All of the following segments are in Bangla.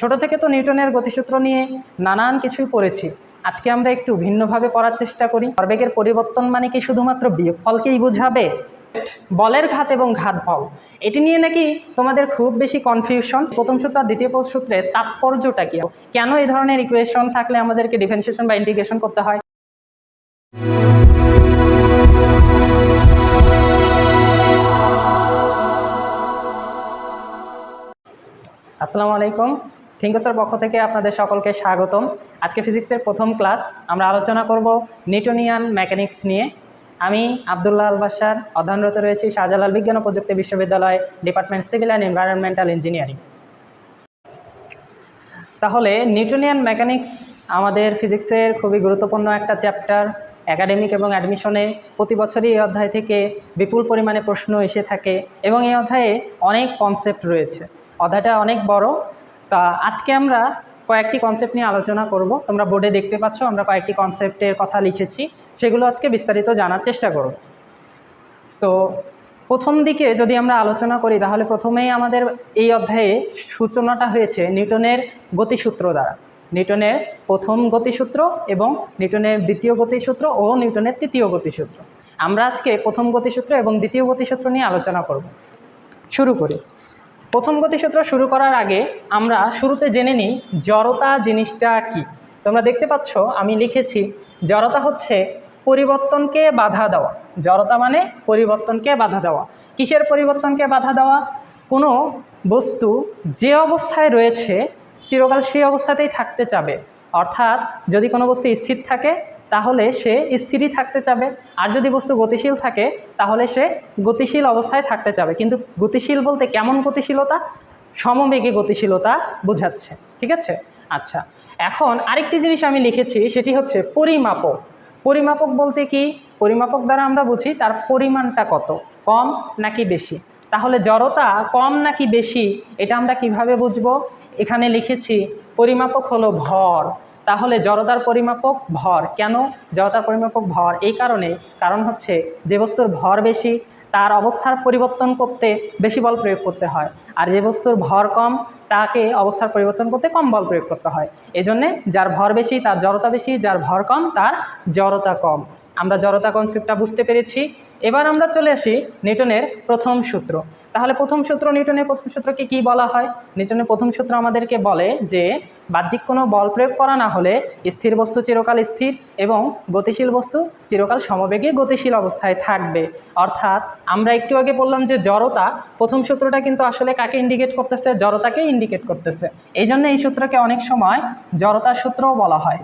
ছোট থেকে তো নিউটনের গতিসূত্র নিয়ে নানান কিছুই পড়েছি। আজকে আমরা একটু ভিন্নভাবে পড়ার চেষ্টা করি। ভরবেগের পরিবর্তন মানে কি শুধুমাত্র বিয়োগফলকেই বুঝাবে? বলের ঘাত এবং ঘাত ফল এটি নিয়ে নাকি তোমাদের খুব বেশি কনফিউশন প্রথম সূত্র আর দ্বিতীয় সূত্রের তাৎপর্যটা কি? কেন এই ধরনের ইকুয়েশন থাকলে আমাদেরকে ডিফারেন্সিয়েশন বা ইন্টিগ্রেশন করতে হয়? আসসালামু আলাইকুম। থিঙ্কসের পক্ষ থেকে আপনাদের সকলকে স্বাগতম। আজকে ফিজিক্সের প্রথম ক্লাস আমরা আলোচনা করব নিউটনিয়ান মেকানিক্স নিয়ে। আমি আবদুল্লাহ আল বাসার অধ্যয়নরত রয়েছি শাহজালাল বিজ্ঞান ও প্রযুক্তি বিশ্ববিদ্যালয়, department civil and environmental engineering. তাহলে নিউটনিয়ান মেকানিক্স আমাদের ফিজিক্সের খুবই গুরুত্বপূর্ণ একটা চ্যাপ্টার। অ্যাকাডেমিক এবং অ্যাডমিশনে প্রতি বছরই এই অধ্যায় থেকে বিপুল পরিমাণে প্রশ্ন এসে থাকে এবং এই অধ্যায়ে অনেক কনসেপ্ট রয়েছে। অধ্যায়টা অনেক বড়। তা আজকে আমরা কয়েকটি কনসেপ্ট নিয়ে আলোচনা করব। তোমরা বোর্ডে দেখতে পাচ্ছ, আমরা কয়েকটি কনসেপ্টের কথা লিখেছি। সেগুলো আজকে বিস্তারিত জানার চেষ্টা করব। তো প্রথম দিকে যদি আমরা আলোচনা করি, তাহলে প্রথমেই আমাদের এই অধ্যায়ে সূচনাটা হয়েছে নিউটনের গতিসূত্র দ্বারা। নিউটনের প্রথম গতিসূত্র এবং নিউটনের দ্বিতীয় গতিসূত্র ও নিউটনের তৃতীয় গতিসূত্র। আমরা আজকে প্রথম গতিসূত্র এবং দ্বিতীয় গতিসূত্র নিয়ে আলোচনা করব। শুরু করি। প্রথম গতিসূত্র শুরু করার আগে আমরা শুরুতে জেনে নিই জড়তা জিনিসটা কি। তোমরা দেখতে পাচ্ছ, আমি লিখেছি, জড়তা হচ্ছে পরিবর্তনকে বাধা দেওয়া। জড়তা মানে পরিবর্তনকে বাধা দেওয়া। কিসের পরিবর্তনকে বাধা দেওয়া? কোনো বস্তু যে অবস্থায় রয়েছে, চিরকাল সেই অবস্থাতেই থাকতে চাবে। অর্থাৎ যদি কোনো বস্তু স্থির থাকে তাহলে সে স্থিরই থাকতে চাবে। আর যদি বস্তু গতিশীল থাকে, তাহলে সে গতিশীল অবস্থায় থাকতে চাবে। কিন্তু গতিশীল বলতে কেমন গতিশীলতা? সমবেগে গতিশীলতা বোঝাচ্ছে। ঠিক আছে? আচ্ছা এখন আরেকটি জিনিস আমি লিখেছি, সেটি হচ্ছে পরিমাপক। পরিমাপক বলতে কি? পরিমাপক দ্বারা আমরা বুঝি তার পরিমাণটা কত, কম নাকি বেশি। তাহলে জড়তা কম নাকি বেশি, এটা আমরা কীভাবে বুঝব? এখানে লিখেছি, পরিমাপক হলো ভর। তাহলে জড়তার পরিমাপক ভর। কেন জড়তার পরিমাপক ভর? এই কারণে। কারণ হচ্ছে যে বস্তুর ভর বেশি, তার অবস্থার পরিবর্তন করতে বেশি বল প্রয়োগ করতে হয়। আর যে বস্তুর ভর কম, তাকে অবস্থার পরিবর্তন করতে কম বল প্রয়োগ করতে হয়। এজন্যে যার ভর বেশি, তার জড়তা বেশি, যার ভর কম, তার জড়তা কম। আমরা জড়তা কনসেপ্টটা বুঝতে পেরেছি। এবার আমরা চলে আসি নিউটনের প্রথম সূত্র। তাহলে প্রথম সূত্র নিউটনের প্রথম সূত্রকে কি বলা হয়? নিউটনের প্রথম সূত্র আমাদেরকে বলে যে, বাহ্যিক কোনো বল প্রয়োগ করা না হলে স্থির বস্তু চিরকাল স্থির এবং গতিশীল বস্তু চিরকাল সমবেগে গতিশীল অবস্থায় থাকবে। অর্থাৎ আমরা একটু আগে বললাম যে, জড়তা প্রথম সূত্রটা কিন্তু আসলে কাকে ইন্ডিকেট করতেছে? জড়তাকে ইন্ডিকেট করতেছে। এই জন্য এই সূত্রকে অনেক সময় জড়তার সূত্রও বলা হয়।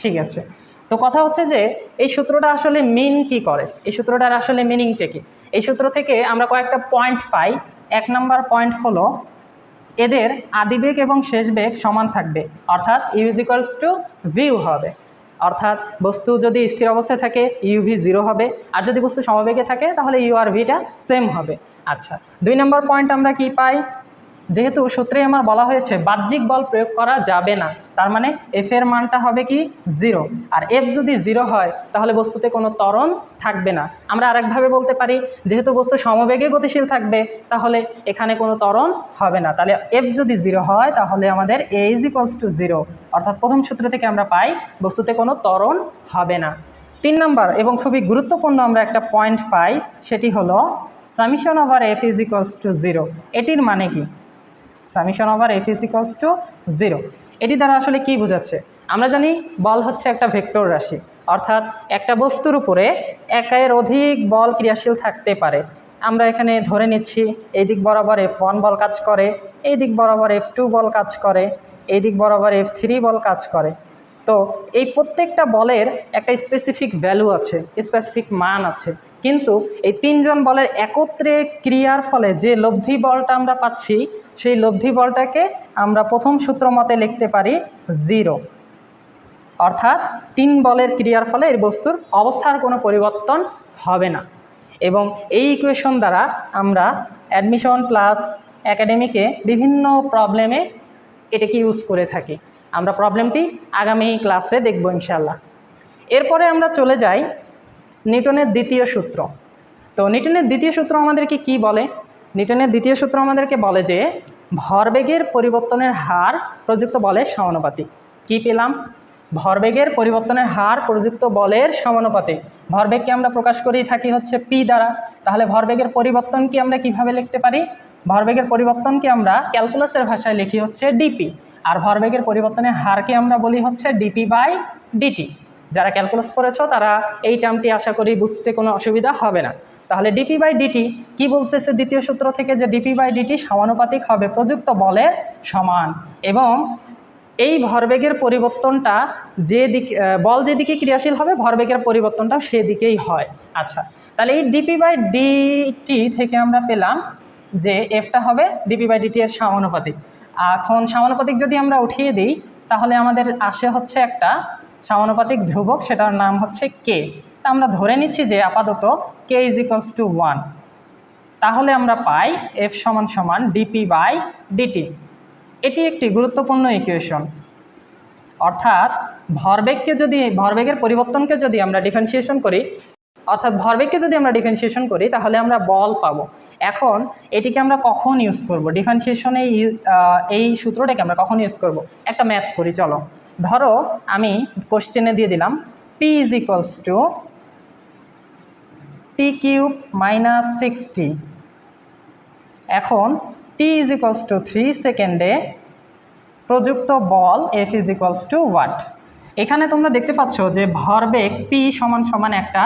ঠিক আছে। তো কথা হচ্ছে যে, এই সূত্রটা আসলে মিন কি করে? এই সূত্রটার আসলে মিনিংটা কি? এই সূত্র থেকে আমরা কয়েকটা পয়েন্ট পাই। এক নম্বর পয়েন্ট হলো, এদের আদিবেগ এবং শেষ বেগ সমান থাকবে। অর্থাৎ U is equals to V হবে। অর্থাৎ বস্তু যদি স্থির অবস্থায় থাকে ইউভি জিরো হবে। আর যদি বস্তু সমবেগে থাকে, তাহলে ইউ আর ভিটা সেম হবে। আচ্ছা দুই নম্বর পয়েন্ট আমরা কি পাই? যেহেতু সূত্রে আমার বলা হয়েছে, বাহ্যিক বল প্রয়োগ করা যাবে না। তার মানে এফ এর মানটা হবে কি? জিরো আর এফ যদি জিরো হয়, তাহলে বস্তুতে কোনো ত্বরণ থাকবে না। আমরা আরেকভাবে বলতে পারি, যেহেতু বস্তু সমবেগে গতিশীল থাকবে, তাহলে এখানে কোনো ত্বরণ হবে না। তাহলে এফ যদি জিরো হয়, তাহলে আমাদের A is equals to zero অর্থাৎ প্রথম সূত্র থেকে আমরা পাই, বস্তুতে কোনো ত্বরণ হবে না। তিন নম্বর, এবং খুবই গুরুত্বপূর্ণ আমরা একটা পয়েন্ট পাই, সেটি হলো summation over F is equals to zero এটির মানে কি? Summation over F is equals to zero এটি দ্বারা আসলে কি বোঝাচ্ছে? আমরা জানি বল হচ্ছে একটা ভেক্টর রাশি। অর্থাৎ একটা বস্তুর উপরে একের অধিক বল ক্রিয়াশীল থাকতে পারে। আমরা এখানে ধরে নিচ্ছি এই দিক বরাবর এফ ওয়ান বল কাজ করে এই দিক বরাবর এফ টু বল কাজ করে এই দিক বরাবর এফ থ্রি বল কাজ করে। তো এই প্রত্যেকটা বলের একটা স্পেসিফিক ভ্যালু আছে স্পেসিফিক মান আছে। কিন্তু এই তিনজন বলের একত্রে ক্রিয়ার ফলে যে লব্ধি বলটা আমরা পাচ্ছি সেই লব্ধি বলটাকে আমরা প্রথম সূত্র মতে লিখতে পারি জিরো। অর্থাৎ তিন বলের ক্রিয়ার ফলে এই বস্তুর অবস্থার কোনো পরিবর্তন হবে না। এবং এই ইকুয়েশন দ্বারা আমরা অ্যাডমিশন প্লাস একাডেমিকে বিভিন্ন প্রবলেমে এটাকে ইউজ করে থাকি। আমরা প্রবলেমটি আগামী ক্লাসে দেখব ইনশাল্লাহ এরপরে আমরা চলে যাই নিউটনের দ্বিতীয় সূত্র। তো নিউটনের দ্বিতীয় সূত্র আমাদেরকে কি বলে? নিউটনের দ্বিতীয় সূত্র আমাদেরকে বলে যে, ভরবেগের পরিবর্তনের হার প্রযুক্ত বলের সমানুপাতিক। কি পেলাম? ভরবেগের পরিবর্তনের হার প্রযুক্ত বলের সমানুপাতিক। ভরবেগকে আমরা প্রকাশ করেই থাকি হচ্ছে পি দ্বারা। তাহলে ভরবেগের পরিবর্তন কি আমরা কীভাবে লিখতে পারি? ভরবেগের পরিবর্তনকে আমরা ক্যালকুলাসের ভাষায় লিখি হচ্ছে ডিপি। আর ভরবেগের পরিবর্তনের হারকে আমরা বলি হচ্ছে ডিপি বাই ডিটি। যারা ক্যালকুলাস করেছ, তারা এই টার্মটি আশা করি বুঝতে কোনো অসুবিধা হবে না। তাহলে ডিপি বাই ডিটি কি বলতেছে দ্বিতীয় সূত্র থেকে যে ডিপি বাই ডিটি সমানুপাতিক হবে প্রযুক্ত বলের সমান এবং এই ভরবেগের পরিবর্তনটা যে দিক বল যেদিকে ক্রিয়াশীল হবে, ভরবেগের পরিবর্তনটাও সেদিকেই হয়। আচ্ছা তাহলে এই ডিপি বাই ডিটি থেকে আমরা পেলাম যে এফটা হবে ডিপি বাই ডিটি এর সমানুপাতিক। এখন সমানুপাতিক যদি আমরা উঠিয়ে দিই, তাহলে আমাদের আসে হচ্ছে একটা সমানুপাতিক ধ্রুবক, সেটার নাম হচ্ছে কে তা আমরা ধরে নিচ্ছি যে আপাতত K is equals to one তাহলে আমরা পাই এফ সমান সমান ডিপি বাই ডিটি এটি একটি গুরুত্বপূর্ণ ইকুয়েশন অর্থাৎ ভরবেগকে যদি, ভরবেগের পরিবর্তনকে যদি আমরা ডিফারেন্সিয়েশন করি, অর্থাৎ ভরবেগকে যদি আমরা ডিফারেন্সিয়েশন করি, তাহলে আমরা বল পাবো। এখন এটিকে আমরা কখন ইউজ করব? ডিফারেন্সিয়েশনে এই সূত্রটাকে আমরা কখন ইউজ করব? একটা ম্যাথ করি, চলো। ধরো আমি কোশ্চেনে দিয়ে দিলাম P is equals to T cube minus sixty এখন T is equals to three সেকেন্ডে প্রযুক্ত বল F is equals to what এখানে তোমরা দেখতে পাচ্ছ যে ভরবেগ পি সমান সমান একটা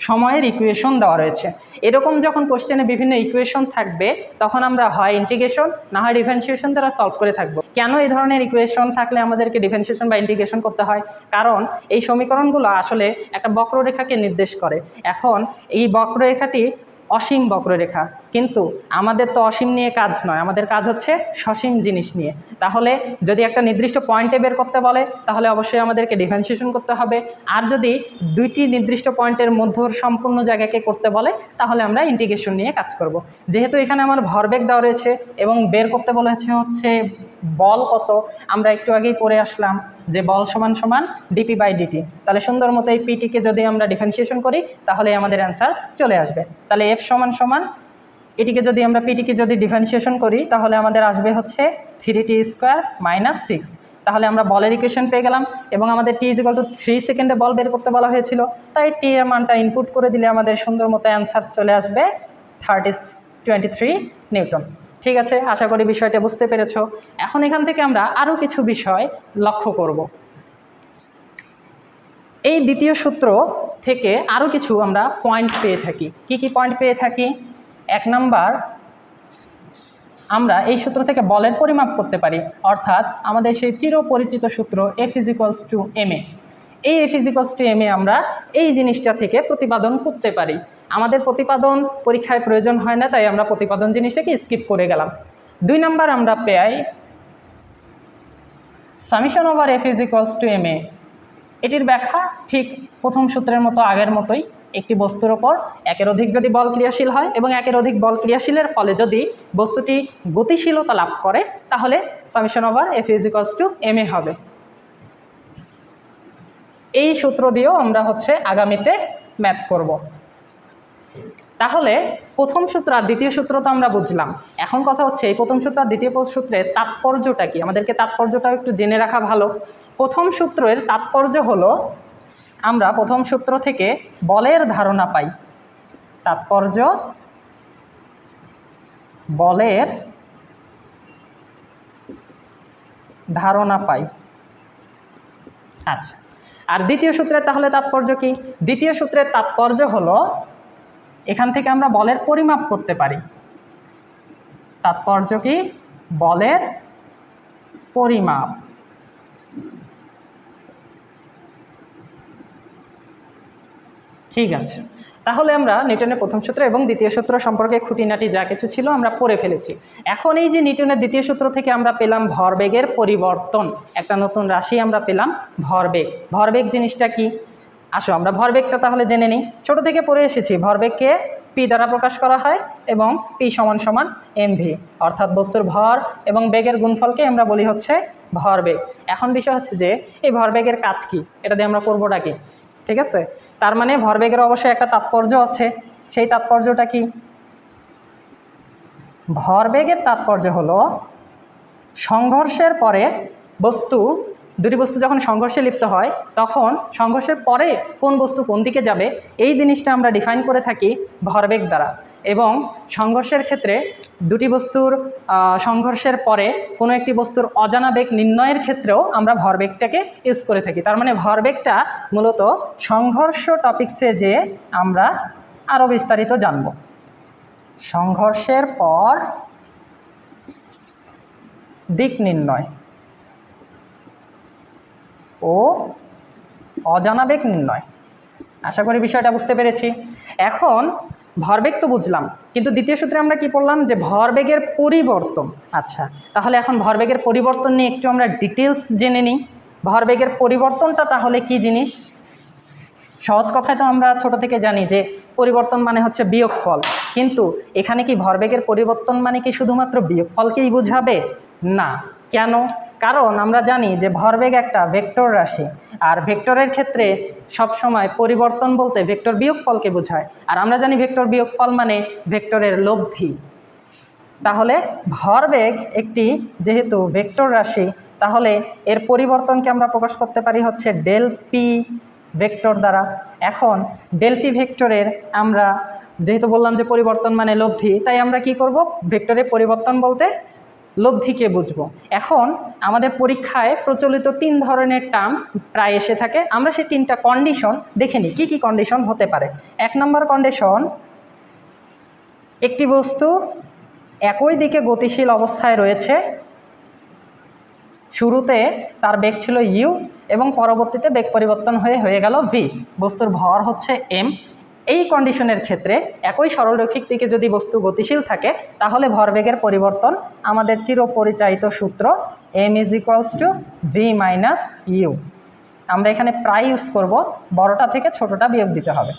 সময়ের ইকুয়েশন দেওয়া রয়েছে। এরকম যখন কোশ্চেনে বিভিন্ন ইকুয়েশন থাকবে, তখন আমরা হয় ইন্টিগ্রেশন না হয় ডিফারেন্সিয়েশন দ্বারা সলভ করে থাকব। কেন এই ধরনের ইকুয়েশন থাকলে আমাদেরকে ডিফারেন্সিয়েশন বা ইন্টিগ্রেশন করতে হয়? কারণ এই সমীকরণগুলো আসলে একটা বক্ররেখাকে নির্দেশ করে। এখন এই বক্ররেখাটি অসীম বক্ররেখা। কিন্তু আমাদের তো অসীম নিয়ে কাজ নয়, আমাদের কাজ হচ্ছে সসীম জিনিস নিয়ে। তাহলে যদি একটা নির্দিষ্ট পয়েন্টে বের করতে বলে, তাহলে অবশ্যই আমাদেরকে ডিফারেন্সিয়েশন করতে হবে। আর যদি দুইটি নির্দিষ্ট পয়েন্টের মধ্যর সম্পূর্ণ জায়গাকে করতে বলে, তাহলে আমরা ইন্টিগ্রেশন নিয়ে কাজ করব। যেহেতু এখানে আমার ভরবেগ দেওয়া রয়েছে এবং বের করতে বলেছে হচ্ছে বল কত, আমরা একটু আগেই পড়ে আসলাম। যে বল সমান সমান ডিপি বাই ডিটি তাহলে সুন্দর মতো এই পিটিকে যদি আমরা ডিফারেন্সিয়েশন করি, তাহলে আমাদের অ্যান্সার চলে আসবে। তাহলে এফ সমান সমান, এটিকে যদি আমরা পিটিকে যদি ডিফারেন্সিয়েশন করি, তাহলে আমাদের আসবে হচ্ছে three T square minus six তাহলে আমরা বলের ইকুয়েশন পেয়ে গেলাম, এবং আমাদের টি ইজিকাল টু থ্রি সেকেন্ডে বল বের করতে বলা হয়েছিল। তাই টি এর মানটা ইনপুট করে দিলে আমাদের সুন্দর মতো অ্যান্সার চলে আসবে থার্টি টোয়েন্টি থ্রি নিউটন ঠিক আছে? আশা করি বিষয়টা বুঝতে পেরেছ। এখন এখান থেকে আমরা আরও কিছু বিষয় লক্ষ্য করব। এই দ্বিতীয় সূত্র থেকে আরও কিছু আমরা পয়েন্ট পেয়ে থাকি। কি কি পয়েন্ট পেয়ে থাকি? এক নাম্বার, আমরা এই সূত্র থেকে বলের পরিমাপ করতে পারি। অর্থাৎ আমাদের সেই চিরপরিচিত সূত্র F is equals to M A. এই F is equals to M A আমরা এই জিনিসটা থেকে প্রতিপাদন করতে পারি। আমাদের প্রতিপাদন পরীক্ষায় প্রয়োজন হয় না, তাই আমরা প্রতিপাদন জিনিসটাকে স্কিপ করে গেলাম। দুই নাম্বার আমরা পাই summation over F is equals to M A এটির ব্যাখ্যা ঠিক প্রথম সূত্রের মতো আগের মতোই, একটি বস্তুর ওপর একের অধিক যদি বল ক্রিয়াশীল হয় এবং একের অধিক বল ক্রিয়াশীলের ফলে যদি বস্তুটি গতিশীলতা লাভ করে, তাহলে summation over F is equals to M A হবে। এই সূত্র দিয়েও আমরা হচ্ছে আগামীতে ম্যাথ করব। তাহলে প্রথম সূত্র আর দ্বিতীয় সূত্র তো আমরা বুঝলাম। এখন কথা হচ্ছে, এই প্রথম সূত্র আর দ্বিতীয় সূত্রের তাৎপর্যটা কি? আমাদেরকে তাৎপর্যটাও একটু জেনে রাখা ভালো। প্রথম সূত্রের তাৎপর্য হলো, আমরা প্রথম সূত্র থেকে বলের ধারণা পাই। তাৎপর্য, বলের ধারণা পাই। আচ্ছা। আর দ্বিতীয় সূত্রের তাহলে তাৎপর্য কি? দ্বিতীয় সূত্রের তাৎপর্য হলো এখান থেকে আমরা বলের পরিমাপ করতে পারি। তাৎপর্য কি? বলের পরিমাপ। ঠিক আছে। তাহলে আমরা নিউটনের প্রথম সূত্র এবং দ্বিতীয় সূত্র সম্পর্কে খুঁটিনাটি যা কিছু ছিল আমরা পড়ে ফেলেছি। এখন এই যে নিউটনের দ্বিতীয় সূত্র থেকে আমরা পেলাম ভরবেগের পরিবর্তন, একটা নতুন রাশি আমরা পেলাম ভরবেগ। ভরবেগ জিনিসটা কি? আসো, আমরা ভরবেগটা তাহলে জেনে নিই। ছোট থেকে পড়ে এসেছি, ভরবেগকে পি দ্বারা প্রকাশ করা হয় এবং পি সমান সমান এম ভি অর্থাৎ বস্তুর ভর এবং বেগের গুণফলকে আমরা বলি হচ্ছে ভরবেগ। এখন বিষয় হচ্ছে যে, এই ভরবেগের কাজ কি? এটা দিয়ে আমরা করবোটা কি? ঠিক আছে? তার মানে ভরবেগের অবশ্যই একটা তাৎপর্য আছে। সেই তাৎপর্যটা কি? ভরবেগের তাৎপর্য হলো, সংঘর্ষের পরে বস্তু দুটি বস্তু যখন সংঘর্ষে লিপ্ত হয়, তখন সংঘর্ষের পরে কোন বস্তু কোন দিকে যাবে, এই জিনিসটা আমরা ডিফাইন করে থাকি ভরবেগ দ্বারা। এবং সংঘর্ষের ক্ষেত্রে দুটি বস্তুর সংঘর্ষের পরে কোনো একটি বস্তুর অজানা বেগ নির্ণয়ের ক্ষেত্রেও আমরা ভরবেগটাকে ইউজ করে থাকি। তার মানে ভরবেগটা মূলত সংঘর্ষ টপিক্সে যে আমরা আরও বিস্তারিত জানব। সংঘর্ষের পর দিক নির্ণয়। ও অজানা বেগ নির্ণয়। আশা করি বিষয়টা বুঝতে পেরেছি। এখন ভরবেগ তো বুঝলাম, কিন্তু দ্বিতীয় সূত্রে আমরা কি পড়লাম যে ভরবেগের পরিবর্তন? আচ্ছা তাহলে এখন ভরবেগের পরিবর্তন নিয়ে একটু আমরা ডিটেলস জেনে নিই। ভরবেগের পরিবর্তনটা তাহলে কি জিনিস? সহজ কথায় তো আমরা ছোট থেকে জানি যে পরিবর্তন মানে হচ্ছে বিয়োগফল। কিন্তু এখানে কি ভরবেগের পরিবর্তন মানে কি শুধুমাত্র বিয়োগফলকেই বোঝাবে? না। কেন? কারণ আমরা জানি যে ভরবেগ একটা ভেক্টর রাশি, আর ভেক্টরের ক্ষেত্রে সবসময় পরিবর্তন বলতে ভেক্টর বিয়োগফলকে বোঝায়, আর আমরা জানি ভেক্টর বিয়োগফল মানে ভেক্টরের লব্ধি। তাহলে ভরবেগ একটি যেহেতু ভেক্টর রাশি, তাহলে এর পরিবর্তনকে আমরা প্রকাশ করতে পারি হচ্ছে ডেল পি ভেক্টর দ্বারা। এখন ডেলফি ভেক্টরের আমরা যেহেতু বললাম যে পরিবর্তন মানে লব্ধি, তাই আমরা কি করব? ভেক্টরের পরিবর্তন বলতে লব্ধিকে বুঝব? এখন আমাদের পরীক্ষায় প্রচলিত তিন ধরনের টার্ম প্রায় এসে থাকে। আমরা সেই তিনটা কন্ডিশন দেখে নিই, কী কী কন্ডিশন হতে পারে। এক নম্বর কন্ডিশন একটি বস্তু একই দিকে গতিশীল অবস্থায় রয়েছে। শুরুতে তার বেগ ছিল ইউ এবং পরবর্তীতে বেগ পরিবর্তন হয়ে হয়ে গেল ভি বস্তুর ভর হচ্ছে এম এই কন্ডিশনের ক্ষেত্রে একই সরলরৈখিক দিকে যদি বস্তু গতিশীল থাকে, তাহলে ভরবেগের পরিবর্তন আমাদের চিরপরিচায়িত সূত্র M is equals to V minus U আমরা এখানে প্রায় ইউজ করব, বড়টা থেকে ছোটটা বিয়োগ দিতে হবে।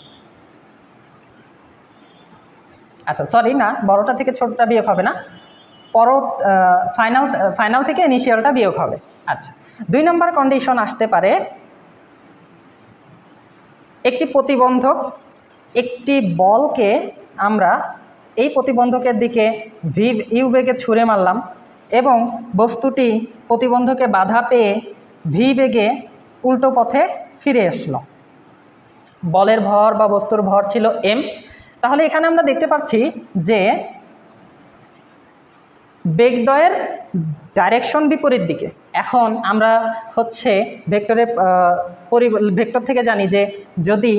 আচ্ছা সরি না, বড়টা থেকে ছোটটা বিয়োগ হবে না। পর ফাইনাল ফাইনাল থেকে ইনিশিয়ালটা বিয়োগ হবে। আচ্ছা দুই নম্বর কন্ডিশন আসতে পারে একটি প্রতিবন্ধক একটি বলকে আমরা এই প্রতিবন্ধকের দিকে ভি ইউ বেগে ছুঁড়ে মারলাম এবং বস্তুটি প্রতিবন্ধকে বাধা পেয়ে ভি বেগে উল্টো পথে ফিরে আসলো। বলের ভর বা বস্তুর ভর ছিল এম। তাহলে এখানে আমরা দেখতে পাচ্ছি যে বেগদয়ের ডাইরেকশন বিপরীত দিকে এখন আমরা হচ্ছে ভেক্টরের পরি, ভেক্টর থেকে জানি যে যদি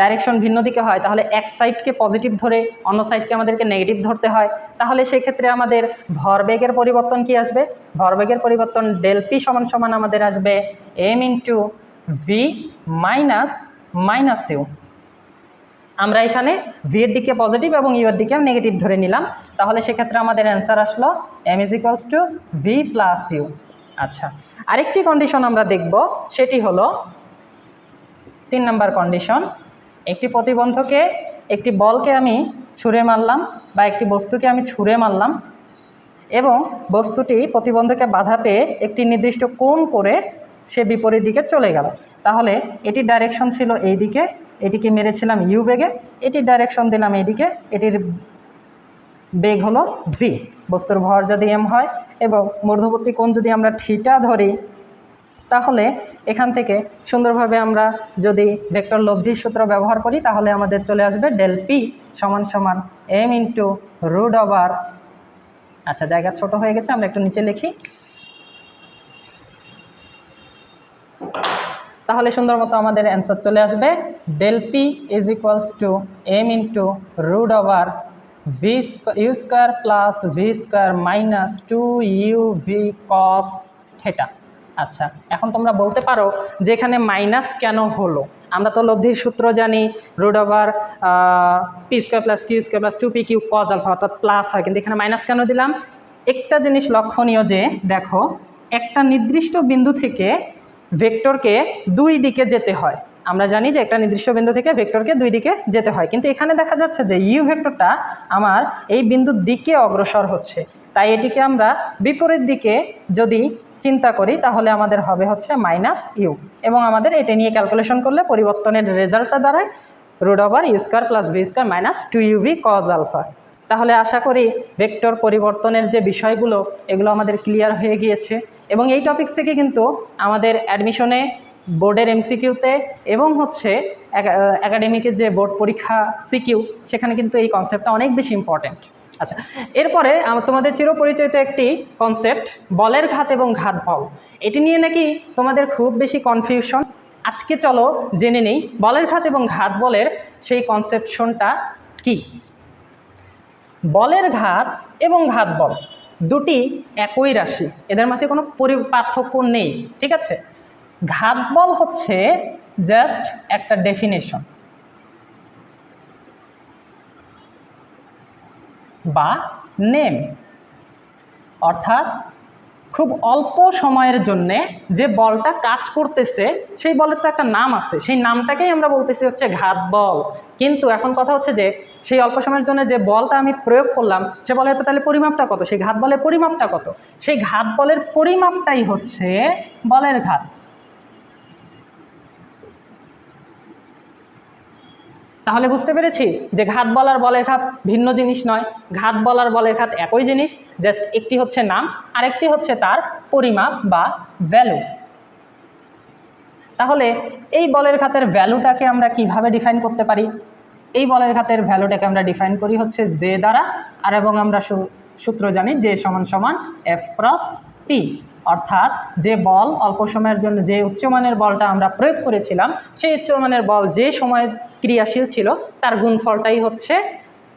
ডাইরেকশন ভিন্ন দিকে হয়, তাহলে এক সাইডকে পজিটিভ ধরে অন্য সাইডকে আমাদেরকে নেগেটিভ ধরতে হয়। তাহলে সেক্ষেত্রে আমাদের ভরবেগের পরিবর্তন কি আসবে? ভরবেগের পরিবর্তন ডেল পি সমান সমান আমাদের আসবে M into V minus minus U আমরা এখানে ভি এর দিকে পজিটিভ এবং ইউ এর দিকে নেগেটিভ ধরে নিলাম। তাহলে সেক্ষেত্রে আমাদের অ্যান্সার আসলো M is equals to V plus U আচ্ছা আরেকটি কন্ডিশন আমরা দেখব, সেটি হলো তিন নাম্বার কন্ডিশন একটি প্রতিবন্ধকে একটি বলকে আমি ছুঁড়ে মারলাম বা একটি বস্তুকে আমি ছুঁড়ে মারলাম এবং বস্তুটি প্রতিবন্ধকে বাধা পেয়ে একটি নির্দিষ্ট কোণ করে সে বিপরীত দিকে চলে গেল। তাহলে এটির ডাইরেকশন ছিল এই দিকে এটিকে মেরেছিলাম ইউ বেগে, এটির ডাইরেকশন দিলাম এইদিকে, এটির বেগ হলো ভি বস্তুর ভর যদি এম হয় এবং মধ্যবর্তী কোণ যদি আমরা থিটা ধরি, তাহলে এখান থেকে সুন্দরভাবে আমরা যদি ভেক্টর লব্ধির সূত্র ব্যবহার করি, তাহলে আমাদের চলে আসবে ডেল পি সমান সমান এম ইন্টু রুড ওভার আচ্ছা জায়গা ছোট হয়ে গেছে, আমরা একটু নিচে লিখি। তাহলে সুন্দর মতো আমাদের অ্যান্সার চলে আসবে del P is equals to M into root over V U square plus V square minus two U V cos theta আচ্ছা এখন তোমরা বলতে পারো যে এখানে মাইনাস কেন হলো? আমরা তো লব্ধির সূত্র জানি root over P square plus Q square plus two P Q cos alpha অর্থাৎ প্লাস হয়। কিন্তু এখানে মাইনাস কেন দিলাম? একটা জিনিস লক্ষণীয় যে, দেখো, একটা নির্দিষ্ট বিন্দু থেকে ভেক্টরকে দুই দিকে যেতে হয়। আমরা জানি যে একটা নির্দিষ্ট বিন্দু থেকে ভেক্টরকে দুই দিকে যেতে হয়। কিন্তু এখানে দেখা যাচ্ছে যে ইউ ভেক্টরটা আমার এই বিন্দুর দিকে অগ্রসর হচ্ছে। তাই এটিকে আমরা বিপরীত দিকে যদি চিন্তা করি, তাহলে আমাদের হবে হচ্ছে মাইনাস ইউ এবং আমাদের এটা নিয়ে ক্যালকুলেশন করলে পরিবর্তনের রেজাল্টটা দাঁড়ায় root over U square plus B square minus two U V cos alpha তাহলে আশা করি ভেক্টর পরিবর্তনের যে বিষয়গুলো, এগুলো আমাদের ক্লিয়ার হয়ে গিয়েছে। এবং এই টপিক্স থেকে কিন্তু আমাদের অ্যাডমিশনে বোর্ডের এমসিকিউতে এবং হচ্ছে একাডেমিকের যে বোর্ড পরীক্ষা সিকিউ, সেখানে কিন্তু এই কনসেপ্টটা অনেক বেশি ইম্পর্ট্যান্ট আচ্ছা এরপরে তোমাদের চিরপরিচিত একটি কনসেপ্ট বলের ঘাত এবং ঘাত বল এটি নিয়ে নাকি তোমাদের খুব বেশি কনফিউশন আজকে চলো জেনে নেই, বলের ঘাত এবং ঘাত বলের সেই কনসেপশনটা কি? বলের ঘাত এবং ঘাত বল দুটি একই রাশি। এদের মাঝে কোনো পরি, পার্থক্য নেই, ঠিক আছে? ঘাত বল হচ্ছে জাস্ট একটা ডেফিনেশন বা নেম অর্থাৎ খুব অল্প সময়ের জন্যে যে বলটা কাজ করতেছে, সেই বলের তো একটা নাম আছে। সেই নামটাকেই আমরা বলতেছি হচ্ছে ঘাত বল কিন্তু এখন কথা হচ্ছে যে, সেই অল্প সময়ের জন্য যে বলটা আমি প্রয়োগ করলাম, সে বলের তাহলে পরিমাপটা কত? সেই ঘাত বলের পরিমাপটা কত? সেই ঘাত বলের পরিমাপটাই হচ্ছে বলের ঘাত। তাহলে বুঝতে পেরেছি যে ঘাত বল আর বলের ঘাত ভিন্ন জিনিস নয়। ঘাত বল আর বলের ঘাত একই জিনিস জাস্ট একটি হচ্ছে নাম, আরেকটি হচ্ছে তার পরিমাপ বা ভ্যালু তাহলে এই বলের ঘাতের ভ্যালুটাকে আমরা কীভাবে ডিফাইন করতে পারি? এই বলের ঘাতের ভ্যালুটাকে আমরা ডিফাইন করি হচ্ছে জে দ্বারা, আর এবং আমরা সূত্র জানি যে সমান সমান এফ ক্রস টি অর্থাৎ যে বল অল্প সময়ের জন্য যে উচ্চমানের বলটা আমরা প্রয়োগ করেছিলাম, সেই উচ্চমানের বল যে সময় ক্রিয়াশীল ছিল, তার গুণফলটাই হচ্ছে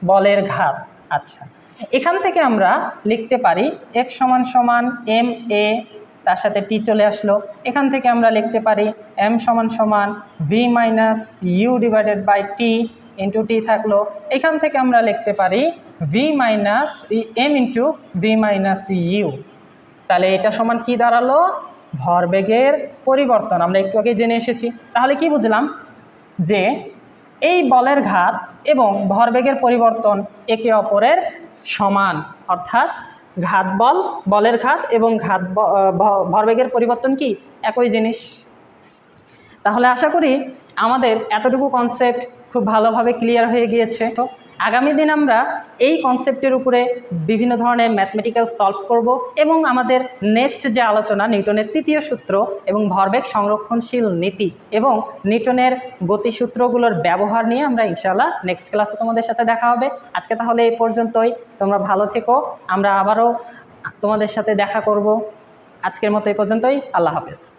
বলের ঘাত। আচ্ছা এখান থেকে আমরা লিখতে পারি এফ সমান সমান এম এ তার সাথে টি চলে আসলো। এখান থেকে আমরা লিখতে পারি এম সমান সমান V minus U divided by T into T থাকল। এখান থেকে আমরা লিখতে পারি V minus M into V minus U তাহলে এটা সমান কি দাঁড়াল? ভরবেগের পরিবর্তন। আমরা একটু আগে জেনে এসেছি। তাহলে কি বুঝলাম? যে এই বলের ঘাত এবং ভরবেগের পরিবর্তন একে অপরের সমান। অর্থাৎ ঘাত বল, বলের ঘাত এবং ঘাত ভরবেগের পরিবর্তন কি? একই জিনিস। তাহলে আশা করি আমাদের এতটুকু কনসেপ্ট খুব ভালোভাবে ক্লিয়ার হয়ে গিয়েছে। তো আগামী দিন আমরা এই কনসেপ্টের উপরে বিভিন্ন ধরনের ম্যাথমেটিক্যাল সলভ করব এবং আমাদের নেক্সট যে আলোচনা নিউটনের তৃতীয় সূত্র এবং ভরবেগ সংরক্ষণশীল নীতি এবং নিউটনের গতিসূত্রগুলোর ব্যবহার নিয়ে আমরা ইনশাল্লাহ নেক্সট ক্লাসে তোমাদের সাথে দেখা হবে। আজকে তাহলে এই পর্যন্তই। তোমরা ভালো থেকো। আমরা আবারও তোমাদের সাথে দেখা করব। আজকের মতো এই পর্যন্তই। আল্লাহ হাফেজ।